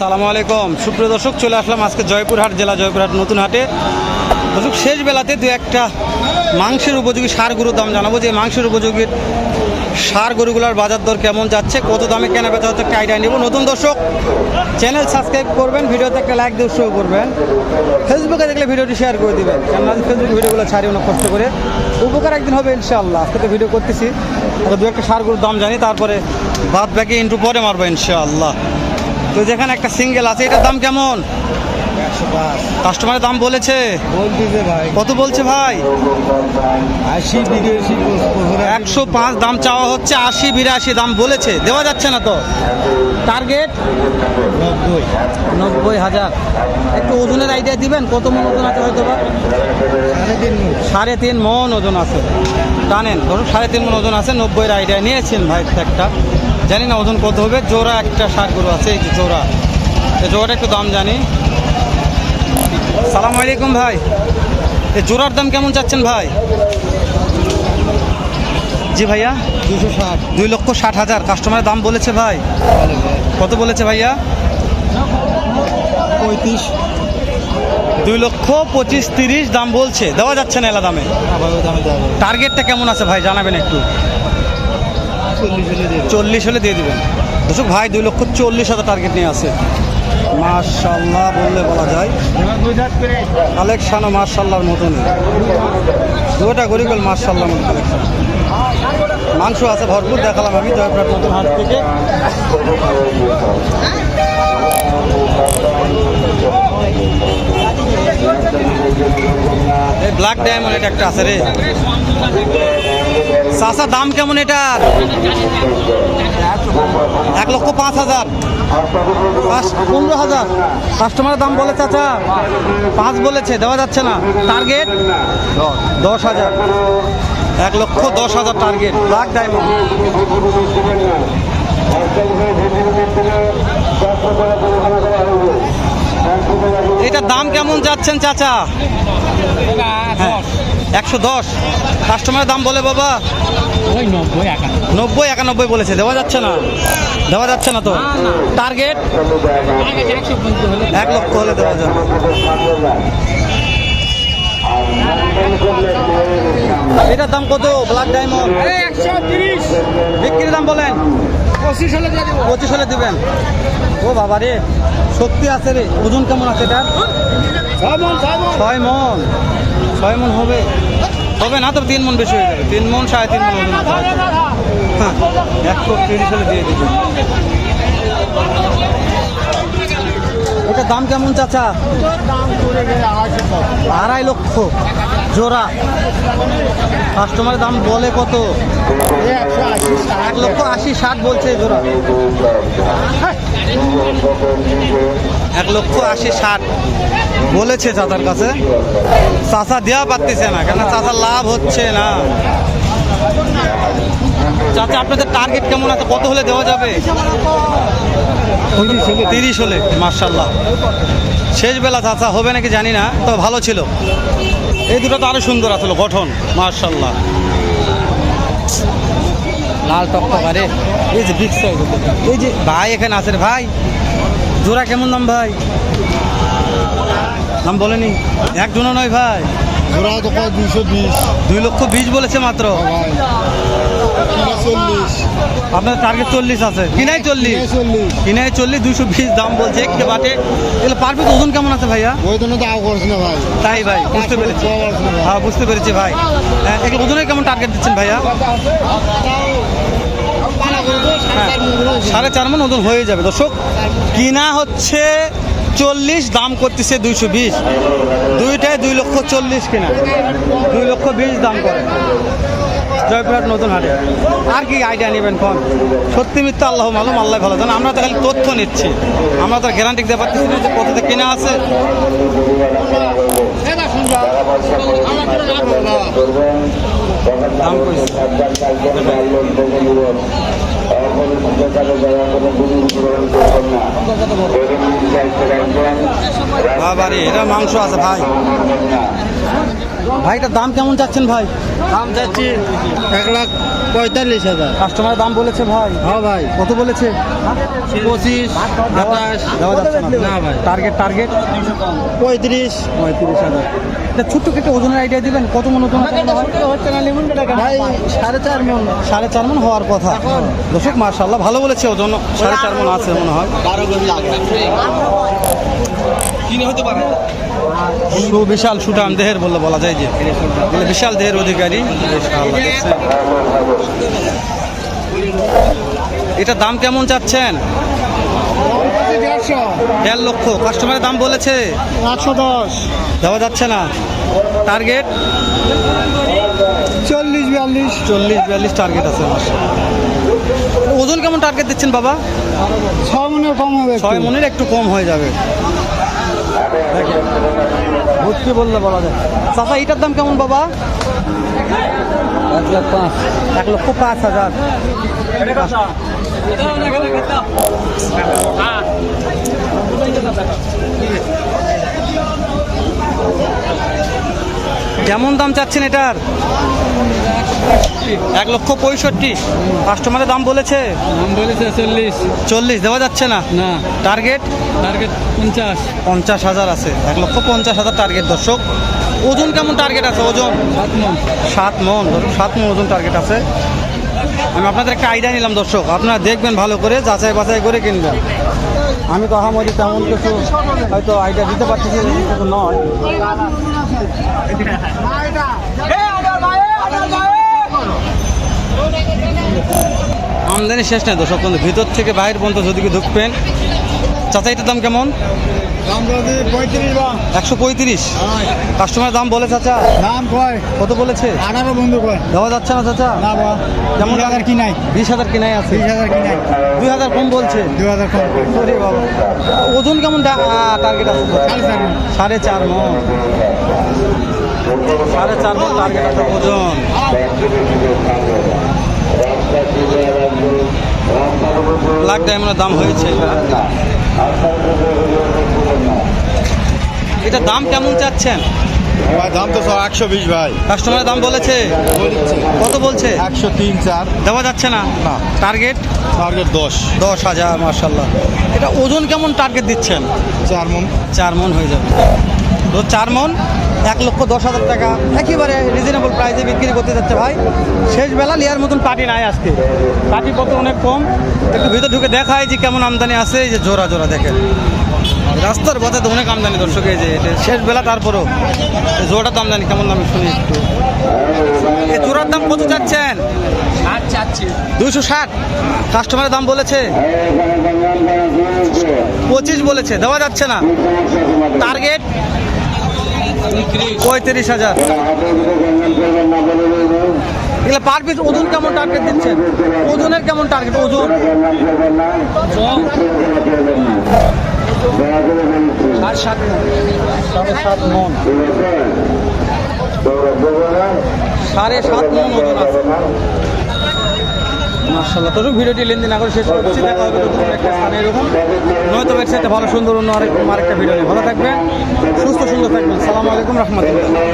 সালামু আলাইকুম। সুপ্রিয় দর্শক, চলে আসলাম আজকে জয়পুরহাট জেলা জয়পুরহাট নতুন হাটে। দর্শক, শেষ বেলাতে দু একটা মাংসের উপযোগী সার গরুর দাম জানাব। যে মাংসের উপযোগী সার গরুগুলোর বাজার দর কেমন যাচ্ছে, কত দামে কেনা বেচা হচ্ছে, একটা আইডিয়া নেব। নতুন দর্শক চ্যানেল সাবস্ক্রাইব করবেন, ভিডিওতে একটা লাইক দিয়ে উৎসাহ করবেন। ফেসবুকে দেখলে ভিডিওটি শেয়ার করে দিবেন। কেননা ফেসবুক ভিডিওগুলো ছাড়ি অনেক কষ্ট করে। উপকার একদিন হবে ইনশাআল্লাহ। আজকে তো ভিডিও করতেছি। তো দু একটা সার গরুর দাম জানি, তারপরে বাদ বাকি ইন্টু পরে মারবো ইনশাআল্লাহ। তো যেখানে একটা সিঙ্গেল আছে এটার দাম কেমন? কাস্টমারের দাম বলেছে। ভাই। কত বলছে ভাই? একশো পাঁচ দাম চাওয়া হচ্ছে আশি বিরাশি দাম বলেছে। দেওয়া যাচ্ছে না তো? টার্গেট নব্বই। নব্বই হাজার। একটু ওজনের আইডিয়া দিবেন কত মন ওজন আছে হয়তো বা? সাড়ে তিন সাড়ে তিন মন ওজন আছে। টানেন ধরুন সাড়ে তিন মন ওজন আছে নব্বইয়ের আইডিয়া নিয়েছেন ভাই একটা। জানি না ওজন কত হবে জোড়া একটা ষাট গরু আছে এই যে জোড়া। এই জোড়াটা একটু দাম জানি। সালাম আলাইকুম ভাই। এই জোড়ার দাম কেমন চাচ্ছেন ভাই? জি ভাইয়া। দুশো ষাট। দুই লক্ষ ষাট হাজার। কাস্টমারের দাম বলেছে ভাই। কত বলেছে ভাইয়া? পঁয়ত্রিশ। দুই লক্ষ পঁচিশ তিরিশ দাম বলছে। দেওয়া যাচ্ছে না এলা দামে। টার্গেটটা কেমন আছে ভাই? জানাবেন একটু। চল্লিশ হলে দিয়ে দেবেন। দর্শক ভাই দুই লক্ষ চল্লিশ হাজার টার্গেট নিয়ে আছে। মার্শাল্লাহ বললে বলা যায়। কালেকশানও মার্শাল্লাহর মতনই। দুটা গরিবল মার্শাল্লাহ মতো কালেকশন মাংস আছে ভরপুর দেখালাম আমি জয়পুরহাট নতুন হাট থেকে। এই ব্ল্যাক ডায়মন্ড এটা একটা আছে রে। চাষা দাম কেমন এটার এক লক্ষ পাঁচ হাজার। পনেরো হাজার। কাস্টমারের দাম বলে চাচা, পাঁচ বলেছে, দেওয়া যাচ্ছে না। টার্গেট দশ হাজার। এক লক্ষ দশ হাজার টার্গেট ব্ল্যাক ডায়মন্ড এটার দাম কেমন যাচ্ছেন চাচা? হ্যাঁ। একশো দশ। কাস্টমারের দাম বলে বাবা। ওই নব্বই একানব্বই। বলেছে দেওয়া যাচ্ছে না। দেওয়া যাচ্ছে না তো। টার্গেট একশো এক লক্ষ হলে দেওয়া যাবে। এটার দাম কত? ব্ল্যাক ডায়মন্ড একশো তিরিশ। বিক্রির দাম বলেন। পঁচিশ হলে পঁচিশ হলে দিবেন। ও বাবা রে শক্তি আছে রে। ওজন কেমন আছে এটা ছয় মন। ছয় মন হবে? হবে না তো, তিন মন বেশি হয়ে যাবে। তিন মন, সাড়ে তিন মন হ্যাঁ একশো তিরিশ হলে দিয়ে দিবেন এটার দাম কেমন চাচা? আড়াই লক্ষ। জোড়া। কাস্টমারের দাম বলে কত? এক লক্ষ আশি ষাট বলছে জোড়া। এক লক্ষ আশি ষাট বলেছে চাচার কাছে। চাচা দেওয়া পারতেছে না কেন চাচার লাভ হচ্ছে না। চাচা আপনাদের টার্গেট কেমন আছে? কত হলে দেওয়া যাবে? তিরিশ হলে মার্শাল্লাহ শেষ বেলা চাচা হবে নাকি জানি না তো ভালো ছিল। এই দুটো তো আরও সুন্দর আসলো গঠন মার্শাল্লাহ লাল টকটকারে এই যে বিগ সাইজ এই যে ভাই এখানে আছে ভাই। জোড়া কেমন দাম ভাই? দাম বলেনি। এক জোড়া নয় ভাই। জোড়া তো দুশো বিশ। দুই লক্ষ বিশ বলেছে মাত্র। চল্লিশ। আপনার টার্গেট চল্লিশ আছে। কিনাই চল্লিশ। কিনাই চল্লিশ। দুশো বিশ দাম বলছে একটু বাটে। এগুলো পারফেক্ট ওজন কেমন আছে ভাইয়া? ওই জন্য করছে না ভাই। তাই ভাই বুঝতে পেরেছি। হ্যাঁ বুঝতে পেরেছি ভাই। হ্যাঁ এগুলো ওজনের কেমন টার্গেট দিচ্ছেন ভাইয়া? হ্যাঁ সাড়ে চার মন ওজন হয়ে যাবে। দর্শক, কিনা হচ্ছে চল্লিশ, দাম করতেছে দুইশো বিশ। দুইটায় দুই লক্ষ চল্লিশ কিনা। দুই লক্ষ বিশ দাম করে। জয়পুরহাট নতুন হাটে। আর কি আইডিয়া নেবেন কোন? সত্যি মিথ্যা আল্লাহ মালুম, আল্লাহ ভালো জানেন আমরা তো খালি তথ্য নিচ্ছি। আমরা তো গ্যারান্টি দিতে পারতেছি না যে কততে কিনা আছে। দাম কইছে। বাবারে এটা মাংস আছে ভাই। ভাই এটার দাম কেমন চাচ্ছেন ভাই? দাম চাচ্ছি এক লাখ পঁয়তাল্লিশ হাজার। কাস্টমারের দাম বলেছে ভাই। হ্যাঁ ভাই। কত বলেছে? পঁচিশ আঠাশ দেওয়া যাচ্ছে না। ভাই। টার্গেট টার্গেট পঁয়ত্রিশ। পঁয়ত্রিশ হাজার। এটা ছোট্ট একটা ওজনের আইডিয়া দিবেন? কত মন ওজন? ভাই সাড়ে চার মন। সাড়ে চার মন হওয়ার কথা। দর্শক মার্শাল্লাহ ভালো বলেছে ওজন। সাড়ে চার মন আছে মনে হয়। বারো কেজি লাগে। সুবিশাল সুটাম দেহের বললে বলা যায় যে। বিশাল দেহের অধিকারী? এটার দাম কেমন চাচ্ছেন? দেড় লক্ষ। কাস্টমারের দাম বলেছে। একশো দশ। দেওয়া যাচ্ছে না। টার্গেট চল্লিশ বিয়াল্লিশ। চল্লিশ বিয়াল্লিশ টার্গেট আছে। ওজন কেমন টার্গেট দিচ্ছেন বাবা? ছয় মনের কম হবে ছয় মনের একটু কম হয়ে যাবে। ভর্তি বললে বলা যায়। চাচা এটার দাম কেমন বাবা? এক লাখ পাঁচ। এক লক্ষ পাঁচ হাজার। কেমন দাম চাচ্ছেন এটার? এক লক্ষ পঁয়ষট্টি। কাস্টমারের দাম বলেছে? দাম বলেছে চল্লিশ। চল্লিশ দেওয়া যাচ্ছে না? না। টার্গেট টার্গেট পঞ্চাশ। পঞ্চাশ হাজার আছে। এক লক্ষ পঞ্চাশ হাজার টার্গেট দর্শক। ওজন কেমন টার্গেট আছে? ওজন? সাত মন। সাত মন সাত মন ওজন টার্গেট আছে। আমি আপনাদের একটা আইডিয়া নিলাম, দর্শক। আপনারা দেখবেন ভালো করে, যাচাই বাছাই করে কিনবেন। আমি তো আহামরি তেমন কিছু হয়তো আইডিয়া দিতে যে কিছু নয়। আমদানি শেষ নেই, দর্শক। কিন্তু ভিতর থেকে বাইরে পর্যন্ত যদি কি ঢুকবেন চাচা এটার দাম কেমন একশো পঁয়ত্রিশ? কাস্টমার দাম বলে চাচা। দাম কয়? কত বলেছে? আঠারো বন্ধু কয়। দেওয়া যাচ্ছে না চাচা? না বিশ হাজার কি নাই? বিশ হাজার কিনাই আছে? বিশ হাজার কি নাই? দুই হাজার কম বলছে। দু হাজার কম। সরি বাবা। ওজন কেমন টার্গেট আছে? সাড়ে চার মণ। সাড়ে চার মন। সাড়ে চার মন টার্গেট আছে ওজন। লাখ ডায়মন্ডের দাম হয়েছে। এটা দাম কেমন চাচ্ছেন? ভাই দাম তো সব একশো বিশ ভাই। কাস্টমারের দাম বলেছে। কত বলছে? একশো তিন চার। দেওয়া যাচ্ছে না? না। টার্গেট টার্গেট দশ। দশ হাজার মার্শাল্লাহ এটা ওজন কেমন টার্গেট দিচ্ছেন? চার মন। চার মন হয়ে যাবে। তো চার মন? এক লক্ষ দশ হাজার টাকা। একেবারে রিজনেবল প্রাইসে বিক্রি করতে যাচ্ছে ভাই। শেষ বেলা লিয়ার মতন পার্টি নাই আজকে। পার্টি কত অনেক কম। একটু ভিতরে ঢুকে দেখায় যে কেমন আমদানি আছে এই যে জোড়া জোড়া দেখেন। রাস্তার পথে তো অনেক আমদানি দর্শক এই যে শেষ বেলা তারপরও। জোড়াটা তো আমদানি কেমন দাম শুনি একটু। এই জোড়ার দাম কত চাচ্ছেন? দুইশো ষাট। কাস্টমারের দাম বলেছে? পঁচিশ বলেছে দেওয়া যাচ্ছে না। টার্গেট পঁয়ত্রিশ হাজার। এগুলো পার পিস ওজন কেমন টার্গেট দিচ্ছেন? ওজনের কেমন টার্গেট ওজন? সাড়ে সাত মন ওজন আছে। মার্শাল্লাহ তো ভিডিওটি লেনদেন না করে শেষ করছি। দেখা হবে নতুন একটা স্থানে এরকম। নয়তো এর সাথে ভালো, সুন্দর অন্য আরেক আরেকটা ভিডিও নিয়ে। ভালো থাকবেন, সুস্থ, সুন্দর থাকবেন। সালামু আলাইকুম, রহমতুল্লাহ।